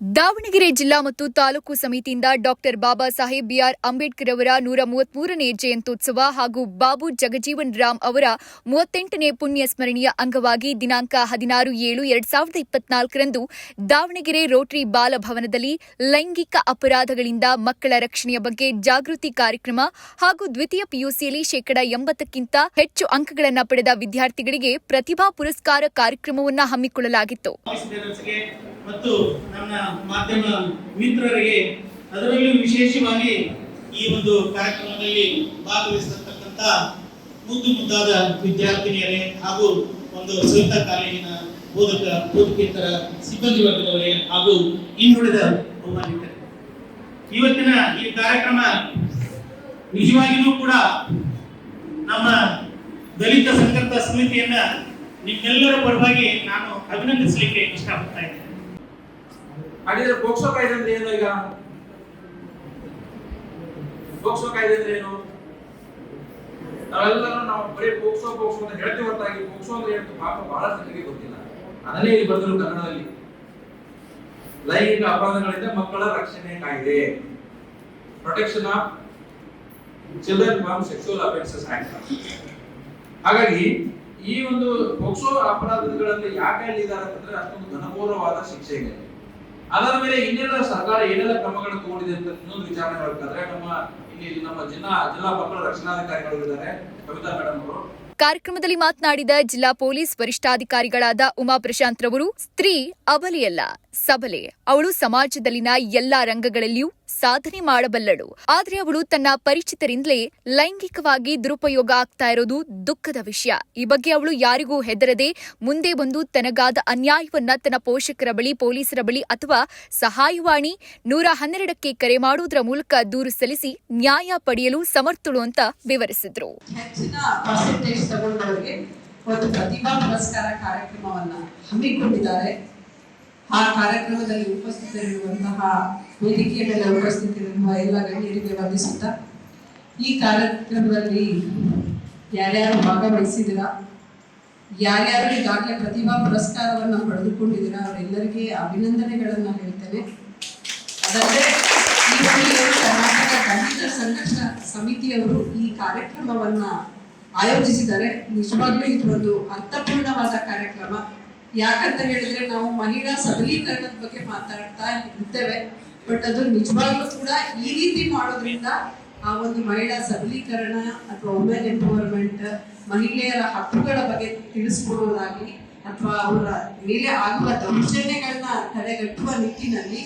ದಾವಣಗೆರೆ ಜಿಲ್ಲಾ ಮತ್ತು ತಾಲೂಕು ಸಮಿತಿಯಿಂದ doctor Baba Saheb B R Ambedkar ಅವರ ನೂರ ಮೂವತ್ಮೂರನೇ ಜಯಂತ್ಯುತ್ಸವ ಹಾಗೂ ಬಾಬು ಜಗಜೀವನ್ ರಾಮ್ ಅವರ ಮೂವತ್ತೆಂಟನೇ ಪುಣ್ಯ ಸ್ಮರಣೆಯ ಅಂಗವಾಗಿ ದಿನಾಂಕ ಹದಿನಾರು ಏಳು ಎರಡ್ ಸಾವಿರದ ಇಪ್ಪತ್ನಾಲ್ಕರಂದು ದಾವಣಗೆರೆ ರೋಟರಿ ಬಾಲಭವನದಲ್ಲಿ ಲೈಂಗಿಕ ಅಪರಾಧಗಳಿಂದ ಮಕ್ಕಳ ರಕ್ಷಣೆಯ ಬಗ್ಗೆ ಜಾಗೃತಿ ಕಾರ್ಯಕ್ರಮ ಹಾಗೂ ದ್ವಿತೀಯ ಪಿಯುಸಿಯಲ್ಲಿ ಶೇಕಡಾ ಎಂಬತ್ತಕ್ಕಿಂತ ಹೆಚ್ಚು ಅಂಕಗಳನ್ನು ಪಡೆದ ವಿದ್ಯಾರ್ಥಿಗಳಿಗೆ ಪ್ರತಿಭಾ ಪುರಸ್ಕಾರ ಕಾರ್ಯಕ್ರಮವನ್ನು ಹಮ್ಮಿಕೊಳ್ಳಲಾಗಿತ್ತು. ಮಾಧ್ಯಮ ಮಿತ್ರರಿಗೆ ಅದರಲ್ಲೂ ವಿಶೇಷವಾಗಿ ಈ ಒಂದು ಕಾರ್ಯಕ್ರಮದಲ್ಲಿ ಭಾಗವಹಿಸಿರ್ತಕ್ಕಂಥ ಮುದ್ದು ಮುದ್ದಾದ ವಿದ್ಯಾರ್ಥಿನಿಯರೇ ಹಾಗೂ ಒಂದು ಸಹಿತ ಕಾಲೇಜಿನ ಬೋಧಕ ಬೋಧಕೇತರ ಸಿಬ್ಬಂದಿ ವರ್ಗದವರೇ ಹಾಗೂ ಇನ್ನುಳಿದ ಬಹುಮಾನಿತರೆ ಇವತ್ತಿನ ಈ ಕಾರ್ಯಕ್ರಮ ನಿಜವಾಗಿಯೂ ಕೂಡ ನಮ್ಮ ದಲಿತ ಸಂಘರ್ಷ ಸಮಿತಿಯನ್ನ ನಿಮ್ಮೆಲ್ಲರ ಪರವಾಗಿ ನಾನು ಅಭಿನಂದಿಸಲಿಕ್ಕೆ ಇಷ್ಟಪಡ್ತಾ ಇದ್ದೇನೆ. ಹಾಗಿದ್ರೆ ಪೋಕ್ಸೋ ಕಾಯ್ದೆ ಅಂದ್ರೆ ಏನು ಈಗ? ಪೋಕ್ಸೋ ಕಾಯ್ದೆ ಅಂದ್ರೆ ಏನು? ನಾವೆಲ್ಲರೂ ನಾವು ಬರೀ ಪೋಕ್ಸೋ ಪೋಕ್ಸೋ ಅಂತ ಹೇಳ್ತೀವಿ ಹೊರತಾಗಿ. ಪೋಕ್ಸೋ ಅಂದ್ರೆ ಏನು ಪಾಪ ಬಹಳ ಜನರಿಗೆ ಗೊತ್ತಿಲ್ಲ. ಅದನ್ನೇ ಇಲ್ಲಿ ಬರೆದ್ರು ಕನ್ನಡದಲ್ಲಿ. ಲೈಂಗಿಕ ಅಪರಾಧಗಳಿಂದ ಮಕ್ಕಳ ರಕ್ಷಣೆ ಕಾಯ್ದೆ. Protection of children from sexual offences act ಹಾಗಾಗಿ ಈ ಒಂದು ಪೋಕ್ಸೋ ಅಪರಾಧಗಳಲ್ಲಿ ಯಾಕೆ ಹೇಳಿದ್ದಾರೆ ಅಂತಂದ್ರೆ ಅಷ್ಟೊಂದು ಘನಘೋರವಾದ ಶಿಕ್ಷೆ ಇದೆ ಅದರ ಮೇಲೆ ಇನ್ನೆಲ್ಲ ಸರ್ಕಾರ ಏನೆಲ್ಲ ಕ್ರಮಗಳನ್ನು ತಗೊಂಡಿದೆ ಅಂತ ಇನ್ನೊಂದು ವಿಚಾರಣೆ ಮಾಡಬೇಕಾದ್ರೆ ನಮ್ಮ ಇಲ್ಲಿ ನಮ್ಮ ಜಿಲ್ಲಾ ಜಿಲ್ಲಾ ಮಕ್ಕಳ ರಕ್ಷಣಾಧಿಕಾರಿಗಳು ಇದ್ದಾರೆ, ಕವಿತಾ ಮೇಡಮ್ ಅವರು. ಕಾರ್ಯಕ್ರಮದಲ್ಲಿ ಮಾತನಾಡಿದ ಜಿಲ್ಲಾ ಪೊಲೀಸ್ ವರಿಷ್ಠಾಧಿಕಾರಿಗಳಾದ ಉಮಾ ಪ್ರಶಾಂತ್ ರವರು, ಸ್ತ್ರೀ ಅಬಲೆಯಲ್ಲ ಸಬಲೆ. ಅವಳು ಸಮಾಜದಲ್ಲಿನ ಎಲ್ಲಾ ರಂಗಗಳಲ್ಲಿಯೂ ಸಾಧನೆ ಮಾಡಬಲ್ಲಳು. ಆದರೆ ಅವಳು ತನ್ನ ಪರಿಚಿತರಿಂದಲೇ ಲೈಂಗಿಕವಾಗಿ ದುರುಪಯೋಗ ಆಗ್ತಾ ಇರೋದು ದುಃಖದ ವಿಷಯ. ಈ ಬಗ್ಗೆ ಅವಳು ಯಾರಿಗೂ ಹೆದರದೆ ಮುಂದೆ ಬಂದು ತನಗಾದ ಅನ್ಯಾಯವನ್ನ ತನ್ನ ಪೋಷಕರ ಬಳಿ, ಪೊಲೀಸರ ಬಳಿ ಅಥವಾ ಸಹಾಯವಾಣಿ ನೂರ ಹನ್ನೆರಡಕ್ಕೆ ಕರೆ ಮಾಡುವುದರ ಮೂಲಕ ದೂರು ಸಲ್ಲಿಸಿ ನ್ಯಾಯ ಪಡೆಯಲು ಸಮರ್ಥಳು ಅಂತ ವಿವರಿಸಿದ್ರು. ತಗೊಂಡವರಿಗೆ ಒಂದು ಪ್ರತಿಭಾ ಪುರಸ್ಕಾರ ಕಾರ್ಯಕ್ರಮವನ್ನ ಹಮ್ಮಿಕೊಂಡಿದ್ದಾರೆ. ಆ ಕಾರ್ಯಕ್ರಮದಲ್ಲಿ ಉಪಸ್ಥಿತರಿರುವಂತಹ ವೇದಿಕೆಯ ಮೇಲೆ ಉಪಸ್ಥಿತರಿರುವ ಎಲ್ಲ ಗಣ್ಯರಿಗೆ ವಂದಿಸುತ್ತಾ, ಈ ಕಾರ್ಯಕ್ರಮದಲ್ಲಿ ಯಾರ್ಯಾರು ಭಾಗವಹಿಸಿದಿರಾ ಯಾರ್ಯಾರು ಈಗಾಗಲೇ ಪ್ರತಿಭಾ ಪುರಸ್ಕಾರವನ್ನು ಪಡೆದುಕೊಂಡಿದ್ದೀರಾ, ಅವರೆಲ್ಲರಿಗೆ ಅಭಿನಂದನೆಗಳನ್ನು ಹೇಳ್ತೇನೆ. ಅದಲ್ಲದೆ ಕರ್ನಾಟಕ ದಲಿತ ಸಂಘರ್ಷ ಸಮಿತಿಯವರು ಈ ಕಾರ್ಯಕ್ರಮವನ್ನ ಆಯೋಜಿಸಿದ್ದಾರೆ. ನಿಜವಾಗ್ಲೂ ಇದು ಒಂದು ಅರ್ಥಪೂರ್ಣವಾದ ಕಾರ್ಯಕ್ರಮ. ಯಾಕಂತ ಹೇಳಿದ್ರೆ ನಾವು ಮಹಿಳಾ ಸಬಲೀಕರಣದ ಬಗ್ಗೆ ಮಾತಾಡ್ತಾ ಇರ್ತೇವೆ ಬಟ್ ಅದು ನಿಜವಾಗ್ಲೂ ಕೂಡ ಈ ರೀತಿ ಮಾಡೋದ್ರಿಂದ ಆ ಒಂದು ಮಹಿಳಾ ಸಬಲೀಕರಣ ಅಥವಾ ವುಮೆನ್ ಎಂಪವರ್ಮೆಂಟ್ ಮಹಿಳೆಯರ ಹಕ್ಕುಗಳ ಬಗ್ಗೆ ತಿಳಿಸ್ಕೊಡೋದಾಗ್ಲಿ ಅಥವಾ ಅವರ ಮೇಲೆ ಆಗುವ ದೌರ್ಜನ್ಯಗಳನ್ನ ತಡೆಗಟ್ಟುವ ನಿಟ್ಟಿನಲ್ಲಿ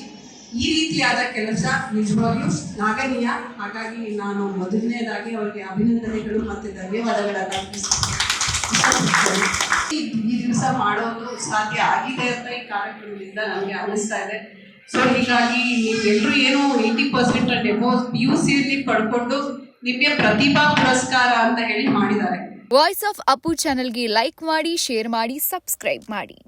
ಈ ರೀತಿಯಾದ ಕೆಲಸ ನಿಜವಾಗ್ಲೂ ಶ್ಲಾಘನೀಯ. ಹಾಗಾಗಿ ನಾನು ಮೊದಲನೇದಾಗಿ ಅವರಿಗೆ ಅಭಿನಂದನೆಗಳು ಮತ್ತು ಧನ್ಯವಾದಗಳನ್ನು ಅರ್ಪಿಸ್ತೀನಿ. ಈ ದಿವಸ ಮಾಡೋದು ಸಾಧ್ಯ ಆಗಿದೆ ಅಂತ ಈ ಕಾರ್ಯಕ್ರಮದಿಂದ ನನಗೆ ಅನ್ನಿಸ್ತಾ ಇದೆ. ಸೊ ಹೀಗಾಗಿ ನೀವೆಲ್ಲರೂ ಏನು eighty percent demo P U ಸಿಯಲ್ಲಿ ಪಡ್ಕೊಂಡು ನಿಮಗೆ ಪ್ರತಿಭಾ ಪುರಸ್ಕಾರ ಅಂತ ಹೇಳಿ ಮಾಡಿದ್ದಾರೆ. ವಾಯ್ಸ್ ಆಫ್ ಅಪ್ಪು ಚಾನೆಲ್ಗೆ ಲೈಕ್ ಮಾಡಿ ಶೇರ್ ಮಾಡಿ ಸಬ್ಸ್ಕ್ರೈಬ್ ಮಾಡಿ.